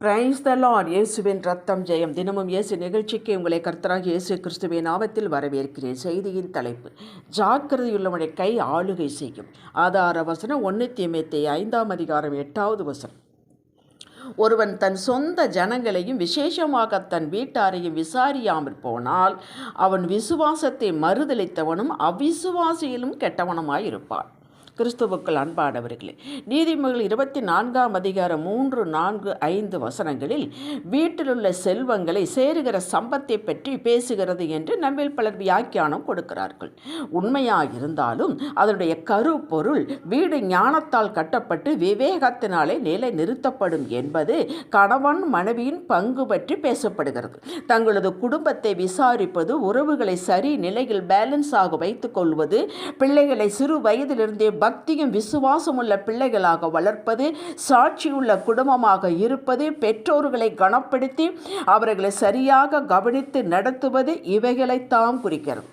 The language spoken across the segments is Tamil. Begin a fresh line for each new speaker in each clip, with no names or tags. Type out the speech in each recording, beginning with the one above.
பிரைஸ் த லார்ட் இயேசுவின் ரத்தம் ஜெயம். தினமும் இயேசு நிகழ்ச்சிக்கு உங்களை கர்த்தராக இயேசு கிறிஸ்துவின் ஆபத்தில் வரவேற்கிறேன். செய்தியின் தலைப்பு ஜாக்கிரதையுள்ளவனை கை ஆளுகை செய்யும். ஆதார வசனம் ஒன்று தீமைத்தை ஐந்தாம் அதிகாரம் எட்டாவது வசனம். ஒருவன் தன் சொந்த ஜனங்களையும் விசேஷமாக தன் வீட்டாரையும் விசாரியாமல் போனால் அவன் விசுவாசத்தை மறுதளித்தவனும் அவிசுவாசியிலும் கெட்டவனுமாயிருப்பான். கிறிஸ்துவுக்குள் அன்பானவர்களே நீதிமொழிகள் இருபத்தி நான்காம் அதிகாரம் மூன்று நான்கு ஐந்து வசனங்களில் வீட்டிலுள்ள செல்வங்களை சேருகிற சம்பத்தை பற்றி பேசுகிறது என்று நம்மில் பலர் வியாக்கியானம் கொடுக்கிறார்கள். உண்மையாக இருந்தாலும் அதனுடைய கருப்பொருள் வீடு ஞானத்தால் கட்டப்பட்டு விவேகத்தினாலே நிலை நிறுத்தப்படும் என்பது கணவன் மனைவியின் பங்கு பற்றி பேசப்படுகிறது. தங்களது குடும்பத்தை விசாரிப்பது உறவுகளை சரி நிலையில் பேலன்ஸாக வைத்துக் கொள்வது பிள்ளைகளை சிறு வயதிலிருந்தே பக்தியும் விசுவாசம் உள்ள பிள்ளைகளாக வளர்ப்பது சாட்சியுள்ள குடும்பமாக இருப்பது பெற்றோர்களை கனப்படுத்தி அவர்களை சரியாக கவனித்து நடத்துவது இவைகளைத்தான் குறிக்கிறது.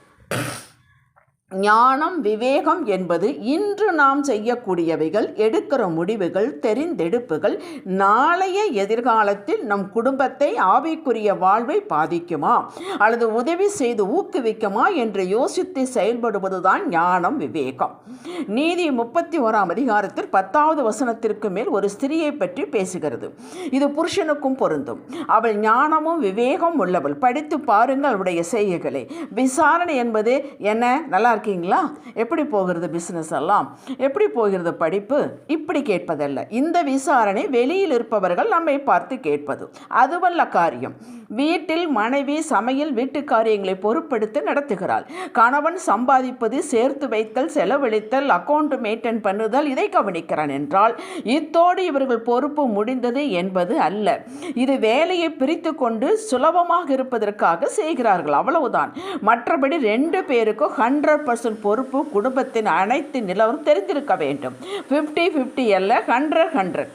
ஞானம் விவேகம் என்பது இன்று நாம் செய்யக்கூடியவைகள் எடுக்கிற முடிவுகள் தெரிந்தெடுப்புகள் நாளைய எதிர்காலத்தில் நம் குடும்பத்தை ஆவிக்குரிய வாழ்வை பாதிக்குமா? அல்லது உதவி செய்து ஊக்குவிக்குமா? என்று யோசித்து செயல்படுவதுதான் ஞானம் விவேகம். நீதி முப்பத்தி ஓராம் அதிகாரத்தில் பத்தாவது வசனத்திற்கு மேல் ஒரு ஸ்திரியை பற்றி பேசுகிறது. இது புருஷனுக்கும் பொருந்தும். அவள் ஞானமும் விவேகம் உள்ளவள். படித்து பாருங்கள் அவளுடைய செய்கைகளை. விசாரணை என்பது என்ன? நல்லா இருக்கீங்களா எப்படி போகிறது பிஸ்னஸ் எல்லாம்? எப்படி போகிறது படிப்பு? இப்படி கேட்பதல்ல. இந்த விசாரணை வெளியில் இருப்பவர்கள் நம்மை பார்த்து கேட்பது. அதுவல்ல காரியம். வீட்டில் மனைவி சமையல் வீட்டு காரியங்களை பொறுப்படுத்தி நடத்துகிறாள். கணவன் சம்பாதிப்பது சேர்த்து வைத்தல் செலவழித்தல் அக்கௌண்ட் மெயின்டைன் பண்ணுதல் இதை கவனிக்கிறான் என்றால் இத்தோடு இவர்கள் பொறுப்பு முடிந்தது என்பது அல்ல. இது வேலையை பிரித்து கொண்டு சுலபமாக இருப்பதற்காக செய்கிறார்கள். அவ்வளவுதான். மற்றபடி ரெண்டு பேருக்கும் ஹண்ட்ரட் பர்சன்ட் பொறுப்பு குடும்பத்தின் அனைத்து நிலவரம் தெரிந்திருக்க வேண்டும். ஃபிஃப்டி ஃபிஃப்டி அல்ல ஹண்ட்ரட் ஹண்ட்ரட்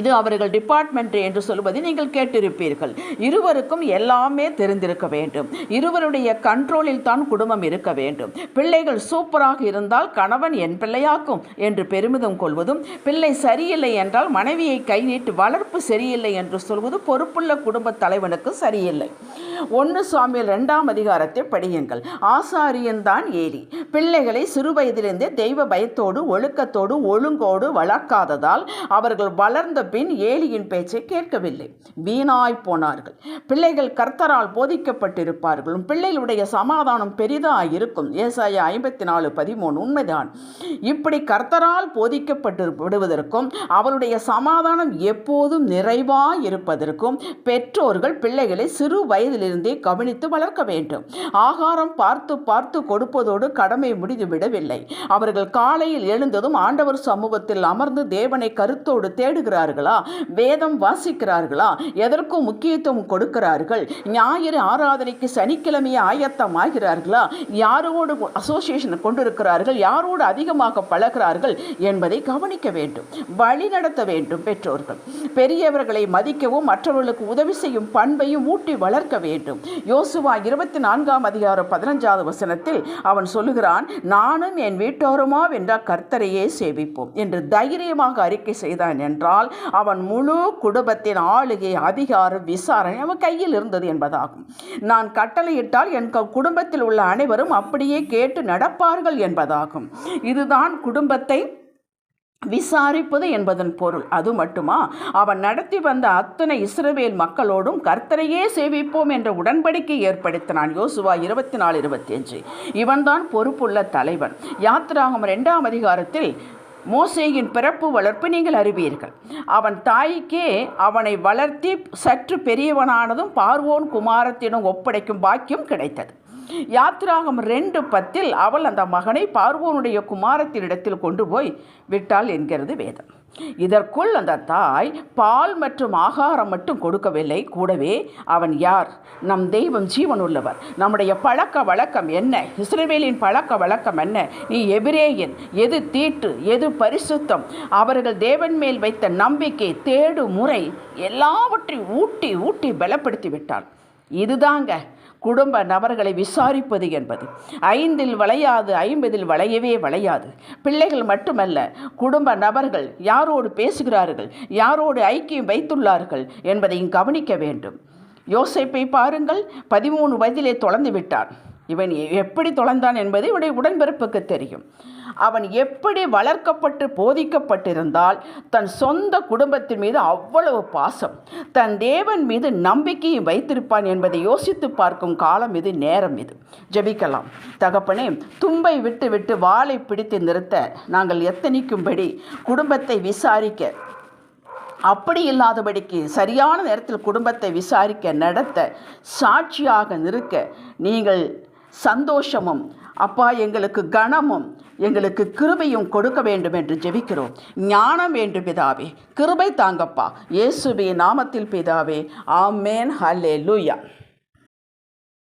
இது அவர்கள் டிபார்ட்மெண்ட் என்று சொல்வதை நீங்கள் கேட்டிருப்பீர்கள். இருவருக்கும் எல்லாமே தெரிந்திருக்க வேண்டும். இருவருடைய கண்ட்ரோலில் தான் குடும்பம் இருக்க வேண்டும். பிள்ளைகள் சூப்பராக இருந்தால் கணவன் என் பிள்ளையாக்கும் என்று பெருமிதம் கொள்வதும் பிள்ளை சரியில்லை என்றால் மனைவியை கை நீட்டு வளர்ப்பு சரியில்லை என்று சொல்வது பொறுப்புள்ள குடும்ப தலைவனுக்கு சரியில்லை. ஒன்று சுவாமியில் ரெண்டாம் அதிகாரத்தை படியுங்கள். ஆசாரியன் தான் ஏரி பிள்ளைகளை சிறுவயதிலிருந்தே தெய்வ பயத்தோடு ஒழுக்கத்தோடு ஒழுங்கோடு வளர்க்காததால் அவர்கள் வளர்ந்த பின் ஏலியின் பேச்சை கேட்கவில்லை. வீணாய் போனார்கள். பிள்ளைகள் கர்த்தரால் போதிக்கப்பட்டிருப்பார்களும் பிள்ளைகளுடைய சமாதானம் பெரிதாக இருக்கும். ஏசாய ஐம்பத்தி நாலு பதிமூணு உண்மைதான். இப்படி கர்த்தரால் போதிக்கப்பட்டு விடுவதற்கும் அவருடைய சமாதானம் எப்போதும் நிறைவாக இருப்பதற்கும் பெற்றோர்கள் பிள்ளைகளை சிறு வயதிலிருந்தே கவனித்து வளர்க்க வேண்டும். ஆகாரம் பார்த்து பார்த்து கொடுப்பதோடு கடமை முடிந்து விடவில்லை. அவர்கள் காலையில் எழுந்ததும் ஆண்டவர் சமூகத்தில் அமர்ந்து தேவனை கருத்தோடு தேடுகிறார். தேடுகிறார்களா வேதம் வாசிக்கிறார்களா? எதற்கும் முக்கியத்துவம் கொடுக்கிறார்கள்? ஞாயிறு ஆராதனைக்கு சனிக்கிழமையை ஆயத்தம் ஆகிறார்களா யாரோடு அசோசியேஷன் கொண்டிருக்கிறார்கள்? யாரோடு அதிகமாக பழகிறார்கள் என்பதை கவனிக்க வேண்டும். வழி நடத்த வேண்டும் பெற்றோர்கள். பெரியவர்களை மதிக்கவும் மற்றவர்களுக்கு உதவி செய்யும் பண்பையும் ஊட்டி வளர்க்க வேண்டும். யோசுவா இருபத்தி நான்காம் அதிகாரம் பதினஞ்சாவது வசனத்தில் அவன் சொல்லுகிறான் நானும் என் வீட்டோருமா வென்றால் கர்த்தரையே சேவிப்போம் என்று தைரியமாக அறிக்கை செய்தான் என்றால் அவன் முழு குடும்பத்தின் ஆளுகை அதிகாரம் விசாரணை அவன் கையில் இருந்தது என்பதாகும். நான் கட்டளையிட்டால் என் க- குடும்பத்தில் உள்ள அனைவரும் அப்படியே கேட்டு நடப்பார்கள் என்பதாகும். இதுதான் குடும்பத்தை விசாரிப்பது என்பதன் பொருள். அது மட்டுமா? அவன் நடத்தி வந்த அத்தனை இஸ்ரவேல் மக்களோடும் கர்த்தரையே சேவிப்போம் என்ற உடன்படிக்கை ஏற்படுத்தினான். யோசுவா இருபத்தி நாலு இருபத்தி அஞ்சு. இவன்தான் பொறுப்புள்ள தலைவன். யாத்திராகம் ரெண்டாம் அதிகாரத்தில் மோசேயின் பிறப்பு வளர்ப்பு நீங்கள் அறிவீர்கள். அவன் தாய்க்கே அவனை வளர்த்தி சற்று பெரியவனானதும் பார்வோன் குமாரத்திடம் ஒப்படைக்கும் பாக்கியம் கிடைத்தது. யாத்திராகம் ரெண்டு பத்தில் அவள் அந்த மகனை பார்வோனுடைய குமாரத்தினிடத்தில் கொண்டு போய் விட்டாள் என்கிறது வேதம். இதற்குள் அந்த தாய் பால் மற்றும் ஆகாரம் மட்டும் கொடுக்கவில்லை. கூடவே அவன் யார்? நம் தெய்வம் ஜீவன் உள்ளவர் நம்முடைய பழக்க வழக்கம் என்ன? இஸ்ரவேலின் பழக்க வழக்கம் என்ன? நீ எபிரேயன் எது தீட்டு எது பரிசுத்தம்? அவர்கள் தேவன் மேல் வைத்த நம்பிக்கை தேடு முறை எல்லாவற்றையும் ஊட்டி ஊட்டி பலப்படுத்தி விட்டான் இதுதாங்க குடும்ப நபர்களை விசாரிப்பது என்பது. ஐந்தில் வளையாது ஐம்பதில் வளையவே வளையாது. பிள்ளைகள் மட்டுமல்ல குடும்ப நபர்கள் யாரோடு பேசுகிறார்கள் யாரோடு ஐக்கியம் வைத்துள்ளார்கள் என்பதையும் கவனிக்க வேண்டும். யோசிப்பை பாருங்கள் பதிமூணு வயதிலே தொலைந்து விட்டான். இவன் எப்படி தொலைந்தான் என்பது இவனுடைய உடன்பிறப்புக்கு தெரியும். அவன் எப்படி வளர்க்கப்பட்டு போதிக்கப்பட்டிருந்தால் தன் சொந்த குடும்பத்தின் மீது அவ்வளவு பாசம் தன் தேவன் மீது நம்பிக்கையும் வைத்திருப்பான் என்பதை யோசித்து பார்க்கும் காலம் இது நேரம் இது. ஜெபிக்கலாம். தகப்பனே தும்பை விட்டு விட்டு வாளை பிடித்து நிறுத்த நாங்கள் எத்தனிக்கும்படி குடும்பத்தை விசாரிக்க அப்படி இல்லாதபடிக்கு சரியான நேரத்தில் குடும்பத்தை விசாரிக்க நடத்த சாட்சியாக நிற்க நீங்கள் சந்தோஷமும் அப்பா எங்களுக்கு கனமும் எங்களுக்கு கிருபையும் கொடுக்க வேண்டும் என்று ஜெபிக்கிறோம். ஞானம் வேண்டும் பிதாவே கிருபை தாங்கப்பா. இயேசுவே நாமத்தில் பிதாவே ஆமேன் ஹல்லே லூயா